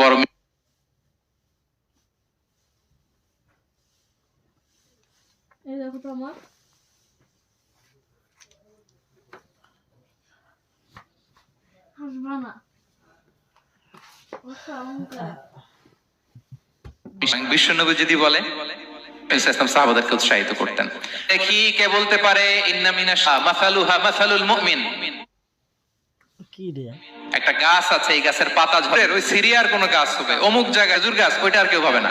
বড় এই দেখো তো আমার। বিশ্বনবী যদি বলে সাহাবাদেরকে উৎসাহিত করতেন। দেখি কে বলতে পারে ইন্না মিনা মাসালুহা মাসালুল মুমিন। কি রে? একটা গাছ আছে, এই গাছের পাতা ঝরে, ওই সিরিয়ার কোনো গাছ হবে, অমুক জায়গায় খেজুর গাছ, ওইটা আর কেউ হবে না।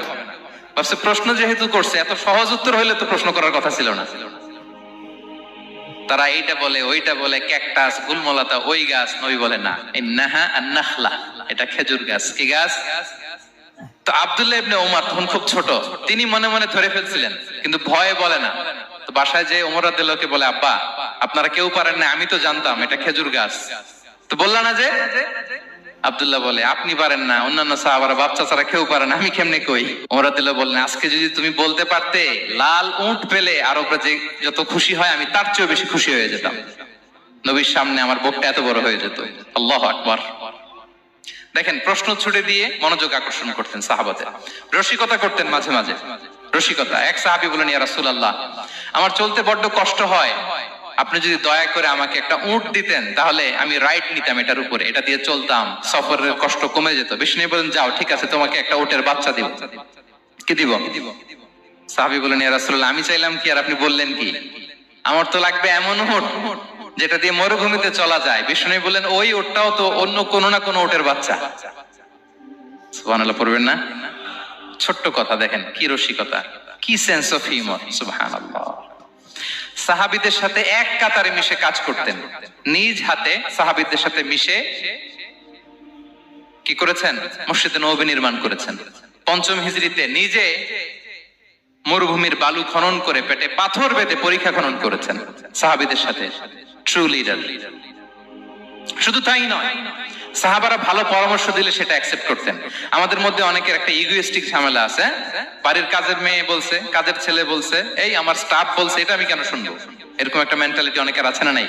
ভাবছে, প্রশ্ন যেহেতু করছে, এত সহজ উত্তর হইলে তো প্রশ্ন করার কথা ছিল না। তারা এইটা বলে, ওইটা বলে, ক্যাকটাস, গুলমলাতা, ওই গাছ নবী বলে না। ইন্নাহা আন্নাখলা এটা খেজুর গাছ, কি গাছ? তো আব্দুল্লাহ ইবনে ওমর তখন খুব ছোট, তিনি মনে মনে ধরে ফেলছিলেন, কিন্তু ভয়ে বলে না। তো বাসায় যে ওমর রাদিয়াল্লাহুকে বলে, আব্বা, আপনারা কেউ পারেন না, আমি তো জানতাম, এটা খেজুর গাছ। তো বললা না যে? আব্দুল্লাহ বলে, আপনি পারেন না, অন্যান্য সাহাবারা বাচ্চা ছাড়া কেউ পারে না, আমি কেমনে কই? ওমর বললেন, আজকে যদি তুমি বলতে পারতে, লাল উট পেলে আরবরা যে যত খুশি হয়, আমি তার চেয়েও বেশি খুশি হয়ে যেতাম। নবীর সামনে আমার বুকটা এত বড় হয়ে যেত। আল্লাহ আকবার। দেখেন, প্রশ্ন ছুড়ে দিয়ে মনোযোগ আকর্ষণ করতেন সাহাবাতে রসিকতা করতেন মাঝে মাঝে। রসিকতা, এক সাহাবি বলেন ইয়া রাসূলুল্লাহ, আমার চলতে বড্ড কষ্ট হয়। আপনি যদি দয়া করে আমাকে একটা উট দিতেন, তাহলে আমি রাইড নিতাম এটার উপরে। এটা দিয়ে চলতাম। সফরের কষ্ট কমে যেত। বিষ্ণু বলেন, যাও, ঠিক আছে, তোমাকে একটা উটের বাচ্চা দিব। কি দিব? সাহাবি বলেন ইয়া আমি চাইলাম কি আর আপনি বললেন কি? আমার তো লাগবে এমন উট যেটা দিয়ে মরুভূমিতে চলা যায়। বিষ্ণু বললেন, ওই ওটটাও তো অন্য কোনো না কোনো ওটের বাচ্চা। সুবহানাল্লাহ, পড়বেন না? ছোট্ট কথা দেখেন, কি রসিকতা, কি সেন্স অফ হিউমার সুবহানাল্লাহ। সাহাবিদের সাথে এক কাতারে মিশে কাজ করতেন। নিজ হাতে সাহাবিদের সাথে মিশে কি করেছেন? মসজিদে নবী নির্মাণ করেছেন। পঞ্চম হিজরিতে নিজে মরুভূমির বালু খনন করে পেটে পাথর বেঁধে পরীক্ষা খনন করেছেন সাহাবিদের সাথে। ট্রু লিডার শুধু তাই নয় সাহাবারা ভালো পরামর্শ দিলে সেটা অ্যাকসেপ্ট করতেন। আমাদের মধ্যে অনেকের একটা ইগোইস্টিক ঝামেলা আছে? বাড়ির কাজের মেয়ে বলছে, কাজের ছেলে বলছে, এই আমার স্টাফ বলছে, এটা আমি কেন শুনব? এরকম একটা মেন্টালিটি অনেকের আছে না নাই?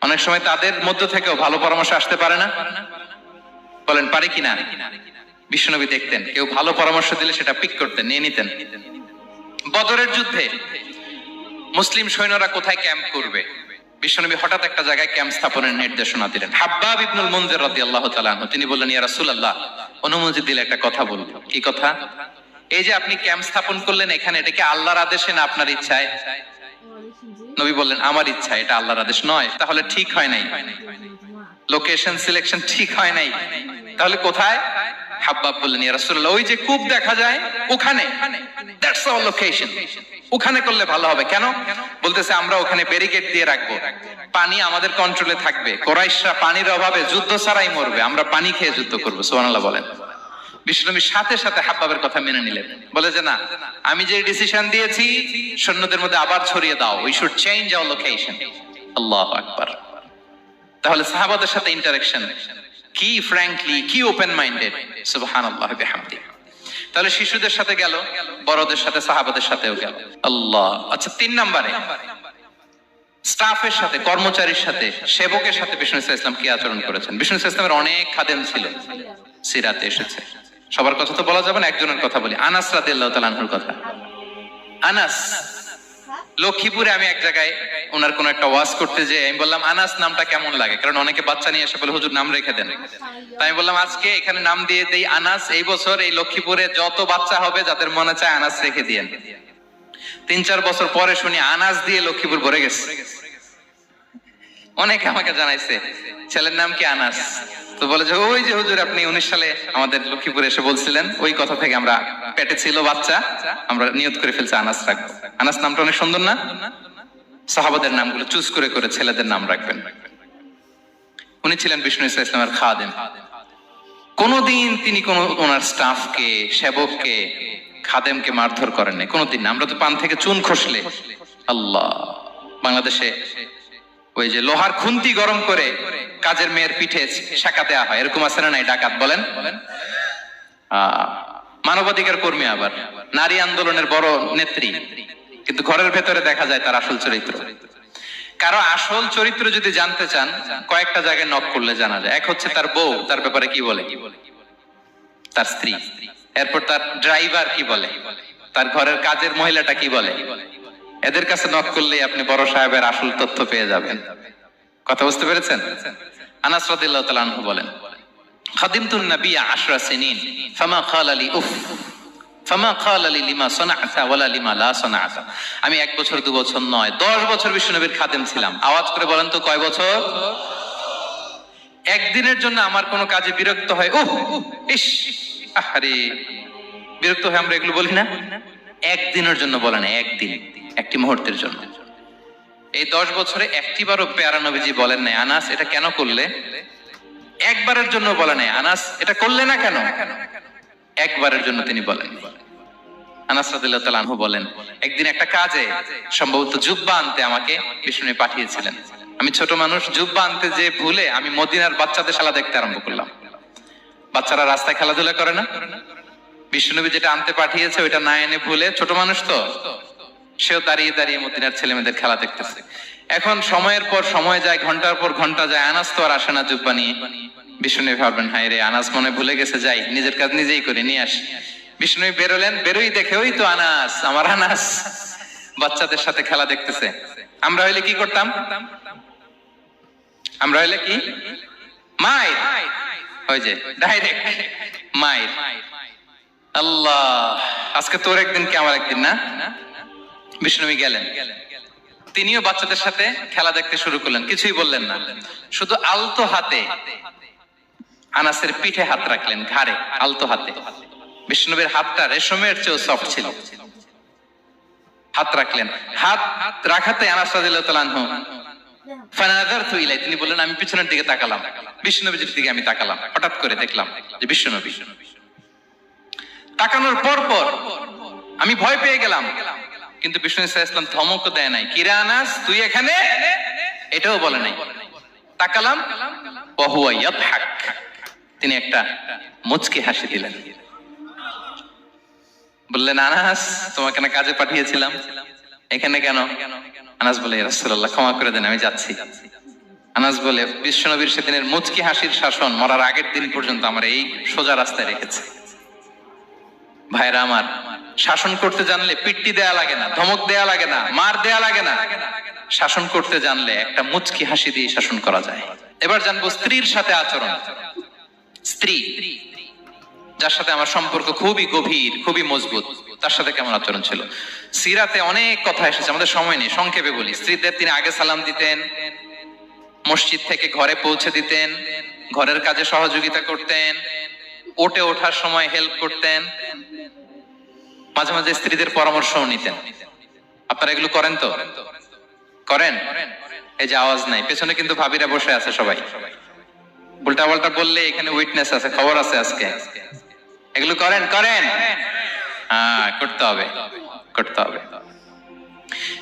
অনেক সময় তাদের মধ্য থেকেও ভালো পরামর্শ আসতে পারে না। বলেন, পারে কিনা? বিশ্বনবী দেখতেন, কেউ ভালো পরামর্শ দিলে সেটা পিক করতেন, নিয়ে নিতেন। বদরের যুদ্ধে মুসলিম সৈন্যরা কোথায় ক্যাম্প করবে? বিশ্বনবী হঠাৎ একটা জায়গায় ক্যাম্প স্থাপনের নির্দেশনা দিলেন। হাব্বাব ইবনুল মুনজির রাদিয়াল্লাহু তাআলা আনহু, তিনি বললেন, ইয়া রাসূলুল্লাহ। অনুমতি দিলে একটা কথা বলব কি কথা? এই যে আপনি ক্যাম্প স্থাপন করলেন এখানে, এটা কি আল্লাহর আদেশে না আপনার ইচ্ছায়? নবী বললেন, আমার ইচ্ছা এটা আল্লাহর আদেশ নয়। তাহলে ঠিক হয় নাই। লোকেশন সিলেকশন ঠিক হয় নাই। তাহলে কোথায়? হাব্বাব বললেন, ইয়া রাসূলুল্লাহ, ওই যে কূপ দেখা যায় ওখানে। দ্যাটস আওয়ার লোকেশন ওখানে করলে ভালো হবে। কেন? বলতেছে আমরা ওখানে ব্যারিকেড দিয়ে রাখব। পানি আমাদের কন্ট্রোলে থাকবে। কোরাইশরা পানির অভাবে যুদ্ধ ছাড়াই মরবে। আমরা পানি খেয়ে যুদ্ধ করব। সুবহানাল্লাহ বলেন। বিষ্ণুনবীর সাথে সাথে হাব্বাবের কথা মেনে নিলেন। বলে যে না আমি যে ডিসিশন দিয়েছি সৈন্যদের মধ্যে আবার ছড়িয়ে দাও। We should change our location আল্লাহু আকবার। তাহলে সাহাবাদের সাথে ইন্টারাকশন কি? ফ্র্যাঙ্কলি কি ওপেন মাইন্ডেড সুবহানাল্লাহ বিহামদি। তাহলে শিশুদের সাথে গেল, বড়দের সাথে, সাহাবাদের সাথেও গেল। আল্লাহ। আচ্ছা তিন নম্বরে। স্টাফের সাথে, কর্মচারীর সাথে, সেবকের সাথে বিষ্ণু ইসলাম কি আচরণ করেছেন? বিষ্ণু ইসলাম ইসলামের অনেক খাদেম ছিল। সিরাতে এসেছে। সবার কথা তো বলা যাবে না, একজনের কথা বলি। আনাস রাতে আল্লাহ আনহুর কথা। আনাস। লক্ষ্মীপুরে আমি এক জায়গায় ওনার কোন একটা ওয়াজ করতে যে আমি বললাম, আনাস, নামটা কেমন লাগে? কারণ অনেকে বাচ্চা নিয়ে এসে বলে, হুজুর, নাম রেখে দেন। তাই আমি বললাম, আজকে এখানে নাম দিয়ে দেই আনাস, এই বছর এই লক্ষ্মীপুরে যত বাচ্চা হবে, যাদের মনে চায় আনাস রেখে দিয়েন। তিন চার বছর পরে শুনি আনাস দিয়ে লক্ষ্মীপুর ভরে গেছে। অনেকে আমাকে জানাইছে, ছেলের নাম কি আনাস? তো বলে যে, ওই যে হুজুর, আপনি উনিশ সালে আমাদের লক্ষ্মীপুরে এসে বলছিলেন, ওই কথা থেকে আমরা পেটে ছিল বাচ্চা, আমরা নিয়ত করে ফেলছি আনাস রাখব। আনাস নামটা অনেক সুন্দর না? সাহাবাদের নামগুলো চুজ করে করে ছেলেদের নাম রাখবেন। উনি ছিলেন বিষ্ণু ইসা ইসলামের খাদেম। কোনদিন তিনি কোন ওনার স্টাফকে, সেবককে, খাদেমকে মারধর করেন নাই কোনোদিন। আমরা তো পান থেকে চুন খসলে। আল্লাহ। বাংলাদেশে ওই যে লোহার খুন্তি গরম করে কাজের মেয়ের পিঠে শাকা দেওয়া হয়। এরকম আছে না ডাকাত বলেন। মানবাধিকার কর্মী আবার। নারী আন্দোলনের বড় নেত্রী। কিন্তু ঘরের ভেতরে দেখা যায় তার আসল চরিত্র। কারও আসল চরিত্র যদি জানতে চান, কয়েকটা জায়গায় নক করলে জানা যায়। এক হচ্ছে তার বউ, তার ব্যাপারে কি বলে? তার স্ত্রী। এরপর তার ড্রাইভার কি বলে? তার ঘরের কাজের মহিলাটা কি বলে? এদের কাছে নক করলে আপনি বড় সাহেবের আসল তথ্য পেয়ে যাবেন। কথা বুঝতে পেরেছেন? আনাস আনহু বলেন, খাদিমতুন সিনিন, ফামা উফ, ফামা লিমা ওয়ালা লিমা লা আমি এক বছর, দু বছর নয়, দশ বছর বিশ্বনবীর খাদেম ছিলাম। আওয়াজ করে বলেন তো কয় বছর? একদিনের জন্য আমার কোনো কাজে বিরক্ত হয় উহ ইস, আহারে। বিরক্ত হয়ে আমরা এগুলো বলি না? একদিনের জন্য বলে না, একদিন, একটি মুহূর্তের জন্য। এই দশ বছরে একটিবারও পেয়ারা নবীজি বলেন নাই, আনাস, এটা কেন করলে? একবারের জন্য বলে নাই, আনাস, এটা করলে না কেন? একবারের জন্য তিনি বলেন। বলেন, একদিন একটা কাজে, সম্ভবত জুব্বা আনতে আমাকে বিষ্ণু পাঠিয়েছিলেন। আমি ছোট মানুষ, জুব্বা আনতে যে ভুলে আমি মদিনার বাচ্চাদের দেখতে আরম্ভ করলাম। বাচ্চারা রাস্তায় খেলাধুলা করে না? বিষ্ণুনবী যেটা আনতে পাঠিয়েছে, ওইটা না এনে ভুলে ছোট মানুষ তো? সেও দাঁড়িয়ে দাঁড়িয়ে মদিনার ছেলে মেয়েদের খেলা দেখতেছে। এখন সময়ের পর সময় যায়, ঘণ্টার পর ঘণ্টা যায় আনাস তো আর আসে না জুব্বা নিয়ে। বিষ্ণু ভাবলেন হাই রে আনাস মনে ভুলে গেছে, যাই, নিজের কাজ নিজেই করে, নিয়ে আসি। বিষ্ণু বেরোলেন, বেরোই দেখে, ওই তো আনাস আমার আনাস বাচ্চাদের সাথে খেলা দেখতেছে। আমরা হইলে কি করতাম? আমরা হইলে কি? মায়ের। ওই যে ডাইরেক্ট মায়ের। আল্লাহ, আজকে তোর একদিন কি, আমার একদিন না? বিষ্ণুবী গেলেন। তিনিও বাচ্চাদের সাথে খেলা দেখতে শুরু করলেন, কিছুই বললেন না। শুধু আলতো হাতে আনাসের পিঠে হাত রাখলেন, ঘাড়ে, আলতো হাতে। বিষ্ণুবীর হাতটা রেশমের চেয়েও সফট ছিল। হাত রাখলেন। হাত রাখাতে আনাস তিনি বললেন, আমি পিছনের দিকে তাকালাম। বিষ্ণুনবীর দিকে আমি তাকালাম। হঠাৎ করে দেখলাম যে বিষ্ণুনবী তাকানোর পর পর আমি ভয় পেয়ে গেলাম। কিন্তু বিষ্ণু ইসলাম ধমক দেয় নাই। কিরা আনাস? তুই এখানে? এটাও বলে নাই। তাকালাম তিনি একটা মুচকি হাসি দিলেন। বললেন, আনাস, তোমাকে না কাজে পাঠিয়েছিলাম। এখানে কেন? আনাস বলে রাসূলুল্লাহ, ক্ষমা করে দেন, আমি যাচ্ছি। আনাস বলে বিশ্বনবীর সেদিনের মুচকি হাসির শাসন মরার আগের দিন পর্যন্ত আমার এই সোজা রাস্তায় রেখেছে। ভাইরা আমার শাসন করতে জানলে পিট্টি দেয়া লাগে না, ধমক দেয়া লাগে না, মার দেয়া লাগে না। শাসন করতে জানলে একটা মুচকি হাসি দিয়ে শাসন করা যায়। এবার জানব স্ত্রীর সাথে আচরণ। স্ত্রী, যার সাথে আমার সম্পর্ক খুবই গভীর, খুবই মজবুত, তার সাথে কেমন আচরণ ছিল? সিরাতে অনেক কথা এসেছে, আমাদের সময় নেই, সংক্ষেপে বলি। স্ত্রীদের তিনি আগে সালাম দিতেন, মসজিদ থেকে ঘরে পৌঁছে দিতেন, ঘরের কাজে সহযোগিতা করতেন ওটে ওঠার সময় হেল্প করতেন। মাঝে মাঝে স্ত্রীদের পরামর্শও নিতেন। আপনারা এগুলো করেন তো? করেন? এই যে আওয়াজ নাই, পেছনে কিন্তু ভাবিরা বসে আছে সবাই। উল্টা পাল্টা বললে এখানে উইটনেস আছে, খবর আছে আজকে। এগুলো করেন? করেন? হ্যাঁ করতে হবে। করতে হবে।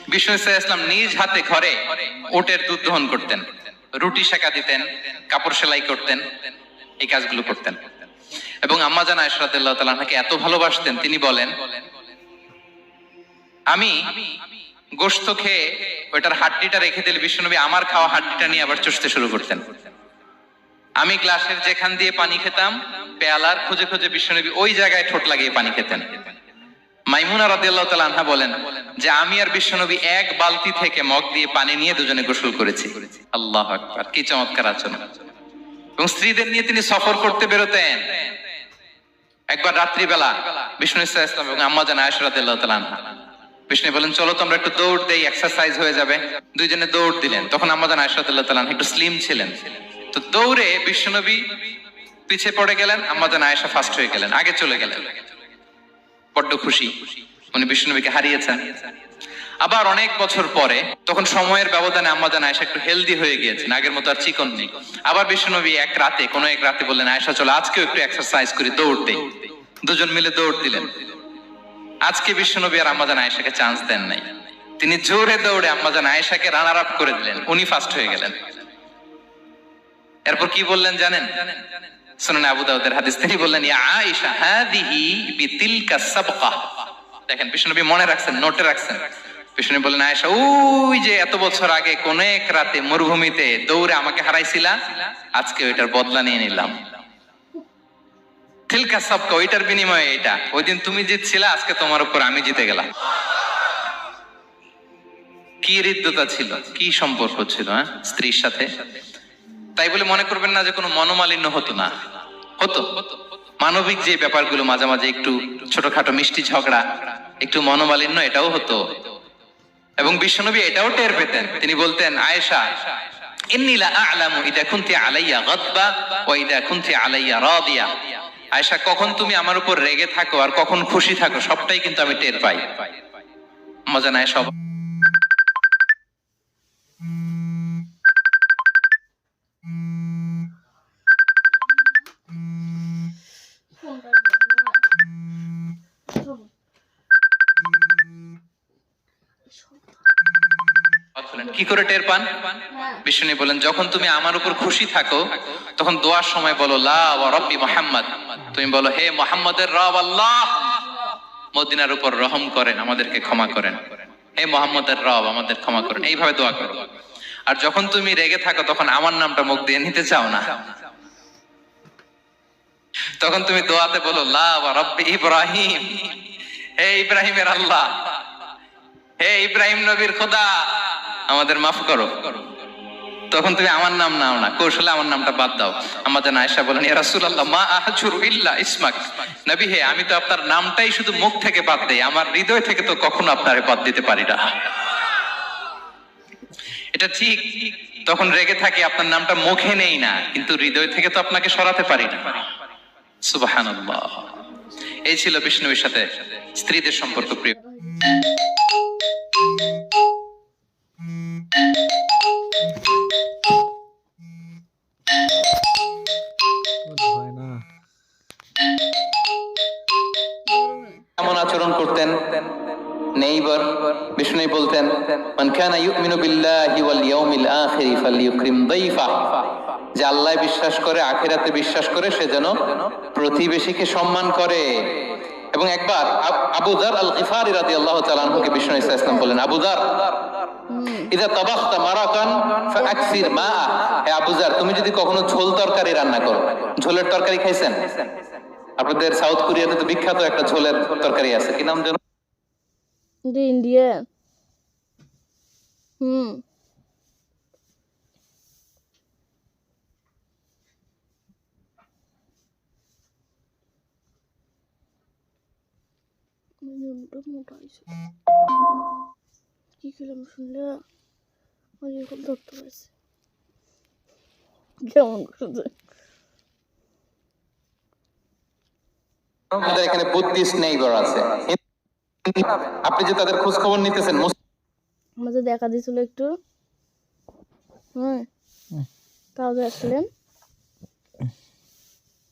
বিষ্ণু ইসলাম নিজ হাতে ঘরে ওটের দুধ দহন করতেন। রুটি সেকা দিতেন, কাপড় সেলাই করতেন, এই কাজগুলো করতেন। এবং আম্মা জান আয়সরাতুল্লাহ তালাকে এত ভালোবাসতেন, তিনি বলেন, আমি গোস্ত খেয়ে ওইটার হাড্ডিটা রেখে দিলে বিষ্ণুনবী আমার খাওয়া হাড্ডিটা নিয়ে আবার চষতে শুরু করতেন। আমি গ্লাসের যেখান দিয়ে পানি খেতাম, পেয়ালার খুঁজে খুঁজে বিষ্ণুনবী ওই জায়গায় ঠোঁট লাগিয়ে পানি খেতেন। মাইমুনা রাদিয়াল্লাহু তাআলা আনহা বলেন, যে আমি আর বিশ্বনবী এক বালতি থেকে মগ দিয়ে পানি নিয়ে দুজনে গোসল করেছি। আল্লাহ আকবার, কি চমৎকার আচরণ। এবং স্ত্রীদের নিয়ে তিনি সফর করতে বেরোতেন। একবার রাত্রিবেলা বিষ্ণু ইসলাম এবং আম্মা জান আয়সরাতিল্লাহ বিষ্ণু বলেন, চলো তোমরা একটু দৌড় দেই এক্সারসাইজ হয়ে যাবে। দুইজনে দৌড় দিলেন। তখন আম্মা জান আয়সরাতিল্লাহ রাদিয়াল্লাহু একটু স্লিম ছিলেন। তো দৌড়ে বিষ্ণুনবী পিছে পড়ে গেলেন, আম্মা জান আয়েশা ফার্স্ট হয়ে গেলেন, আগে চলে গেলেন। বড্ড খুশি। উনি বিষ্ণুনবীকে হারিয়েছেন। আবার অনেক বছর পরে, তখন সময়ের ব্যবধানে আম্মাজান আয়েশা একটু হেলদি হয়ে গিয়েছেন, আগের মতো আর চিকন নেই। আবার বিষ্ণুনবী এক রাতে, কোনো এক রাতে বললেন, আয়েশা, চলো আজকেও একটু এক্সারসাইজ করি, দৌড় দেই। দুজন মিলে দৌড় দিলেন। আজকে বিষ্ণুনবী আর আম্মাজান আয়েশাকে চান্স দেন নাই। তিনি জোরে দৌড়ে আম্মাজান আয়েশাকে রানার আপ করে দিলেন। উনি ফার্স্ট হয়ে গেলেন। এরপর কি বললেন জানেন? শুনুন, আবু দাউদের হাদিস তিনি বললেন, ইয়া আয়েশা, হাদিহি বিতিলকা সাবকা। দেখেন বিষ্ণুনবী মনে রাখছেন নোটে রাখছেন। বিষ্ণু বললেন, আয়েশা, ওই যে এত বছর আগে কোন এক রাতে মরুভূমিতে দৌড়ে আমাকে হারাইছিলা, আজকে ওইটার বদলা নিয়ে নিলাম। তিলকা সবকা, ওইটার বিনিময়ে এটা। ওই দিন তুমি জিতছিলে, আজকে তোমার উপর আমি জিতে গেলাম। কি হৃদ্যতা ছিল, কি সম্পর্ক ছিল হ্যাঁ স্ত্রীর সাথে? তাই বলে মনে করবেন না যে কোনো মনোমালিন্য হতো না। হতো। মানবিক যে ব্যাপারগুলো মাঝে মাঝে একটু ছোটখাটো মিষ্টি ঝগড়া, একটু মনোমালিন্য, এটাও হতো। এবং বিশ্বনবী এটাও টের পেতেন। তিনি বলতেন, আয়েশা আয়েশা, কখন তুমি আমার উপর রেগে থাকো আর কখন খুশি থাকো, সবটাই কিন্তু আমি টের পাই। মজা নাই সব করে টের পান? হ্যাঁ। বিষ্ণু বলেন যখন তুমি আমার উপর খুশি থাকো তখন দোয়ার সময় বলো লা রব্বি মুহাম্মদ। তুমি বলো হে মুহাম্মদের রব আল্লাহ! মদিনার উপর রহম করেন আমাদেরকে ক্ষমা করেন। হে মোহাম্মদের রব আমাদের ক্ষমা করেন। এইভাবে দোয়া করো। আর যখন তুমি রেগে থাকো তখন আমার নামটা মুখ দিয়ে নিতে চাও না। তখন তুমি দোয়াতে বলো লা রব্বি ইব্রাহিম। হে ইব্রাহিমের আল্লাহ হে ইব্রাহিম নবীর খোদা আমাদের মাফ করো। তখন তুমি আমার নাম নাও না, কৌশলে আমার নামটা বাদ দাও। আমাদের আয়েশা বলেন, ইয়া মা আহজুরু ইল্লা ইসমাক। নবী হে, আমি তো আপনার নামটাই শুধু মুখ থেকে বাদ দেই, আমার হৃদয় থেকে তো কখনো আপনারে বাদ দিতে পারি না। এটা ঠিক, তখন রেগে থাকি, আপনার নামটা মুখে নেই না, কিন্তু হৃদয় থেকে তো আপনাকে সরাতে পারি না। সুবহানাল্লাহ। এই ছিল বিষ্ণুর সাথে স্ত্রীদের সম্পর্ক প্রিয়। ফালইউকরিম দাইফা যে আল্লাহ বিশ্বাস করে, আখিরাতে বিশ্বাস করে, সে যেন প্রতিবেশীকে সম্মান করে। এবং একবার আব- আবু যার আল গিফারি রাদিয়াল্লাহু তাআলা আনহুকে বিষ্ণু ইসা ইসলাম বলেন আবু যার, ইদা মারাকান ফাআকসির মা হে আবু যার, তুমি যদি কখনো ঝোল তরকারি রান্না করো, ঝোলের তরকারি খাইছেন? আপনাদের সাউথ কোরিয়াতে তো বিখ্যাত একটা ঝোলের তরকারি আছে। কি নাম যেন? ইন্ডিয়া হুম। মোটা মোটা হয়েছে কি খেলাম শুনলে ওই খুব ধরতে পারছে কেমন শুনছে আমাদের এখানে বুদ্ধিস্ট নেইবার আছে। আপনি যে তাদের খোঁজ খবর নিতেছেন আমাদের দেখা দিয়েছিল একটু। হ্যাঁ। তাও আসলেন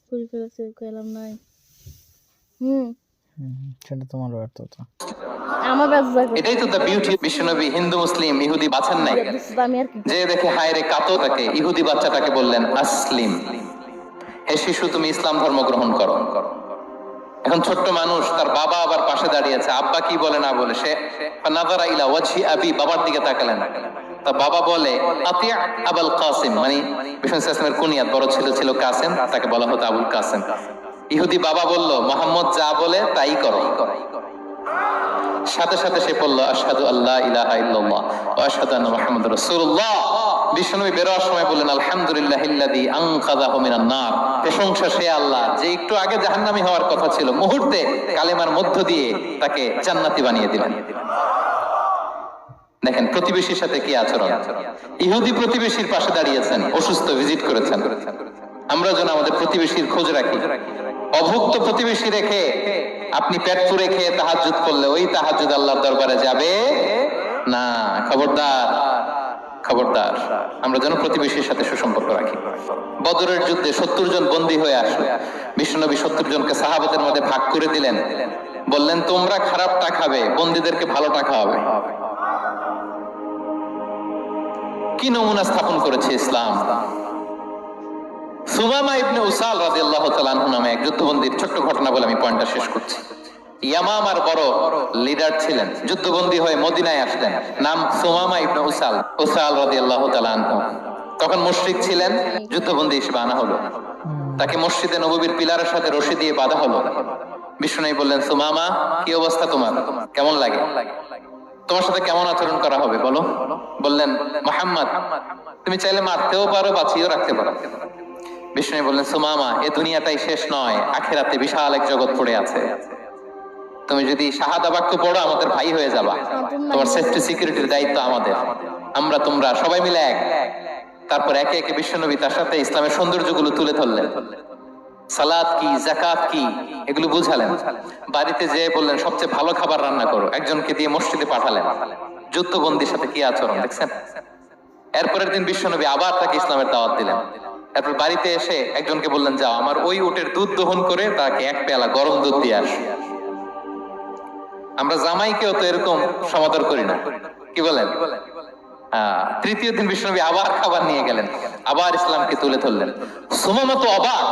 পুরি ফেলেছে খেলাম নাই। হুম, সেটা তোমার ব্যর্থতা। আমার এটাই তো দ্য বিউটি বিশ্বনবী হিন্দু মুসলিম ইহুদি বাছেন নাই। যে দেখে হায় রে কাতো তাকে ইহুদি বাচ্চাটাকে বললেন আসলিম। হে শিশু তুমি ইসলাম ধর্ম গ্রহণ করো। এখন ছোট্ট মানুষ তার বাবা আবার পাশে দাঁড়িয়ে আছে। আব্বা কি বলে না বলে সে নাজারা ইলা ওয়াজহি আবি বাবার দিকে তাকালেন। তা বাবা বলে আতিয়া আবুল কাসিম। মানে কুনিয়াত বড় ছিল ছিল কাসিম তাকে বলা হতো আবুল কাসিম। ইহুদি বাবা বলল, মোহাম্মদ যা বলে তাই করো। সাথে সাথে সে পড়ল আশহাদু আল্লাহ ইলাহা ইল্লাল্লাহ ওয়া আশহাদু আন্না মুহাম্মাদুর রাসূলুল্লাহ। বেরোয়ার সময় আলহামদুলিল্লাহ আনকাযাহু মিনান নার। প্রশংসা সে আল্লাহ, যে একটু আগে জাহান্নামী হওয়ার কথা ছিল, মুহূর্তে কালেমার মধ্য দিয়ে তাকে জান্নাতি বানিয়ে দিলেন। দেখেন, প্রতিবেশীর সাথে কি আচরণ? ইহুদি প্রতিবেশীর পাশে দাঁড়িয়েছেন, অসুস্থ ভিজিট করেছেন। আমরা যেন আমাদের প্রতিবেশীর খোঁজ রাখি। অভুক্ত প্রতিবেশী রেখে আপনি পেট পুরে খেয়ে তাহাজুদ করলে ওই তাহাজুদ আল্লাহর দরবারে যাবে না। খবরদার খবরদার, আমরা যেন প্রতিবেশীর সাথে সুসম্পর্ক রাখি। বদরের যুদ্ধে সত্তর জন বন্দী হয়ে আসলো। বিশ্বনবী সত্তর জনকে সাহাবাতের মধ্যে ভাগ করে দিলেন। বললেন, তোমরা খারাপটা খাবে, বন্দীদেরকে ভালো ভালোটা খাওয়াবে। কি নমুনা স্থাপন করেছে ইসলাম? সুমামা ইবনে উসাল তাআলা আনহু নামে এক ছোট্ট ঘটনা বলে আমি পয়েন্টটা শেষ করছি। বড় লিডার ছিলেন। যুদ্ধবন্দী হয়ে মদিনায় আসলেন নাম সুমামা ইবনে উসাল। উসাল তাআলা আনহু। তখন মুশরিক ছিলেন। যুদ্ধবন্দী হিসেবে আনা হলো। তাকে মসজিদে নববীর পিলারের সাথে রশি দিয়ে বাঁধা হলো। বিষ্ণু বললেন সুমামা কি অবস্থা তোমার? কেমন লাগে? তোমার সাথে কেমন আচরণ করা হবে বলো? বললেন, মোহাম্মদ, তুমি চাইলে মারতেও পারো, বাঁচিয়েও রাখতে পারো। বিষ্ণু বললেন, সুমামা, এ দুনিয়াটাই শেষ নয়, আখেরাতে বিশাল এক জগৎ পড়ে আছে। তুমি যদি শাহাদা বাক্য পড়ো, আমাদের ভাই হয়ে যাবা। তোমার সেফটি সিকিউরিটির দায়িত্ব আমাদের। আমরা, তোমরা সবাই মিলে এক। তারপর একে একে বিশ্বনবী তার সাথে ইসলামের সৌন্দর্যগুলো তুলে ধরলেন। সালাদ কি জাকাত কি, এগুলো বুঝালেন। বাড়িতে যেয়ে বললেন, সবচেয়ে ভালো খাবার রান্না করো। একজনকে দিয়ে মসজিদে পাঠালেন। যুদ্ধবন্দির সাথে কি আচরণ, দেখছেন? এরপরের দিন বিশ্বনবী আবার তাকে ইসলামের দাওয়াত দিলেন। এরপর বাড়িতে এসে একজনকে বললেন, যাও, আমার ওই উটের দুধ দহন করে তাকে এক পেলা গরম দুধ দিয়ে আস। আমরা জামাইকেও তো এরকম সমাদর করি না। কি বলেন? তৃতীয় দিন বিষ্ণবী আবার খাবার নিয়ে গেলেন, আবার ইসলামকে তুলে ধরলেন। সুমমত অবাক,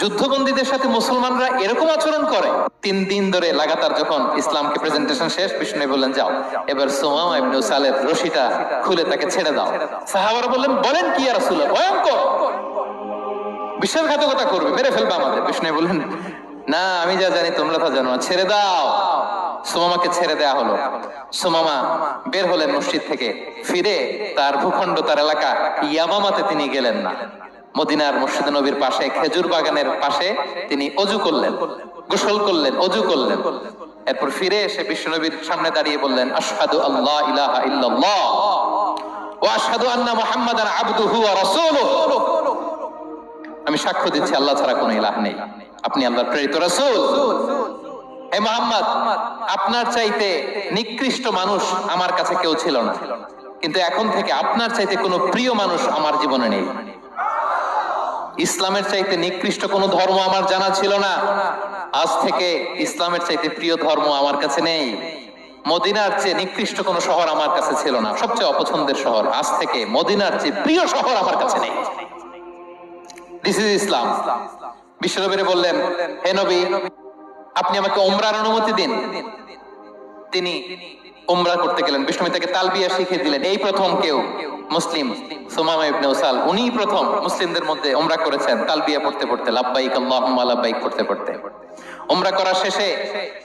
যুদ্ধবন্দীদের সাথে মুসলমানরা এরকম আচরণ করে। তিন দিন ধরে লাগাতার যখন ইসলামকে প্রেজেন্টেশন শেষ বিষ্ণু বললেন, যাও। এবার সুমামা ইবনে উসালের রশিটা খুলে তাকে ছেড়ে দাও। সাহাবারা বললেন, বলেন কি আর রাসূলুল্লাহ? ভয়ঙ্কর। বিশ্বাসঘাতকতা করবে, মেরে ফেলবে আমাদের। বিষ্ণু বললেন, না, আমি যা জানি তোমরা তা জানো ছেড়ে দাও। সোমামাকে ছেড়ে দেয়া হলো। সোমামা বের হলেন মসজিদ থেকে। ফিরে তার ভূখণ্ড, তার এলাকা ইয়ামামাতে তিনি গেলেন না। মদিনার মসজিদ নবীর পাশে, খেজুর বাগানের পাশে তিনি অজু করলেন, গোসল করলেন, অজু করলেন। এরপর ফিরে এসে বিশ্বনবীর সামনে দাঁড়িয়ে বললেন, আশহাদু আল্লাহ ইলাহা ইল্লাল্লাহ ওয়া আশহাদু আন্না মুহাম্মাদান আবদুহু ওয়া রাসূলুহু। আমি সাক্ষ্য দিচ্ছি, আল্লাহ ছাড়া কোনো ইলাহ নেই। আপনি আল্লাহর প্রেরিত রাসূল। হে মোহাম্মদ, আপনার চাইতে নিকৃষ্ট মানুষ আমার কাছে কেউ ছিল না। কিন্তু এখন থেকে আপনার চাইতে কোনো প্রিয় মানুষ আমার জীবনে নেই। ইসলামের চাইতে নিকৃষ্ট কোনো ধর্ম আমার জানা ছিল না। আজ থেকে ইসলামের চাইতে প্রিয় ধর্ম আমার কাছে নেই। মদিনার চেয়ে নিকৃষ্ট কোনো শহর আমার কাছে ছিল না। সবচেয়ে অপছন্দের শহর আজ থেকে মদিনার চেয়ে প্রিয় শহর আমার কাছে নেই। দিস ইজ ইসলাম বিশ্বনবীরে বললেন, হে নবী আপনি আমাকে ওমরার অনুমতি দিন। তিনি ওমরা করতে গেলেন। বিষ্ণু তাকে তালবিয়া শিখিয়ে দিলেন। এই প্রথম কেউ মুসলিম সুমামা ইবনে উসাল উনি প্রথম মুসলিমদের মধ্যে ওমরা করেছেন তালবিয়া পড়তে পড়তে। লাব্বাইক আল্লাহুম্মা, লাব্বাইক পড়তে পড়তে। ওমরা করার শেষে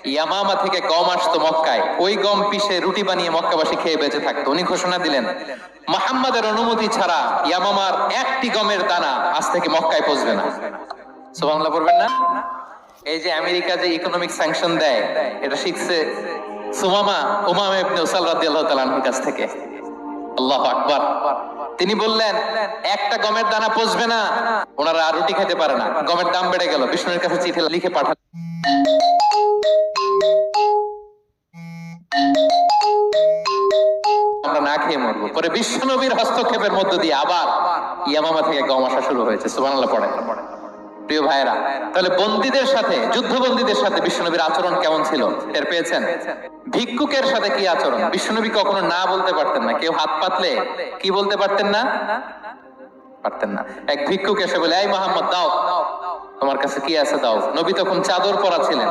ইয়ামামা থেকে গম আসতো মক্কায়। ওই গম পিষে রুটি বানিয়ে মক্কাবাসী খেয়ে বেঁচে থাকতো। উনি ঘোষণা দিলেন, মোহাম্মদের অনুমতি ছাড়া ইয়ামামার একটি গমের দানা আজ থেকে মক্কায় পৌঁছবে না। সুবহানাল্লাহ, পড়বেন না? এই যে আমেরিকা যে ইকোনমিক স্যাংশন দেয়, এটা শিখছে সুমামা উমামা ইবনে উসাল রাদিয়াল্লাহু তাআলা আনহুর কাছ থেকে। আল্লাহু আকবার। তিনি বললেন, একটা গমের দানা পচবে না, ওনারা আর রুটি খেতে পারে না। গমের দাম বেড়ে গেল। বিষ্ণুর কাছে চিঠি লিখে পাঠালেন আমরা না খেয়ে মরবো। পরে বিশ্বনবীর হস্তক্ষেপের মধ্য দিয়ে আবার ইয়ামামা থেকে গম আসা শুরু হয়েছে। সুবহানাল্লাহ পড়ে প্রিয় ভাইরা তাহলে বন্দীদের সাথে, যুদ্ধবন্দীদের সাথে বিশ্বনবীর আচরণ কেমন ছিল? টের পেয়েছেন? ভিক্ষুকের সাথে কি আচরণ? বিশ্বনবী কখনো না বলতে পারতেন না। কেউ হাত পাতলে কি বলতে পারতেন না? পারতেন না। এক ভিক্ষুক এসে বলে, এই মোহাম্মদ, দাও। তোমার কাছে কি আছে? দাও। নবী তখন চাদর পরা ছিলেন।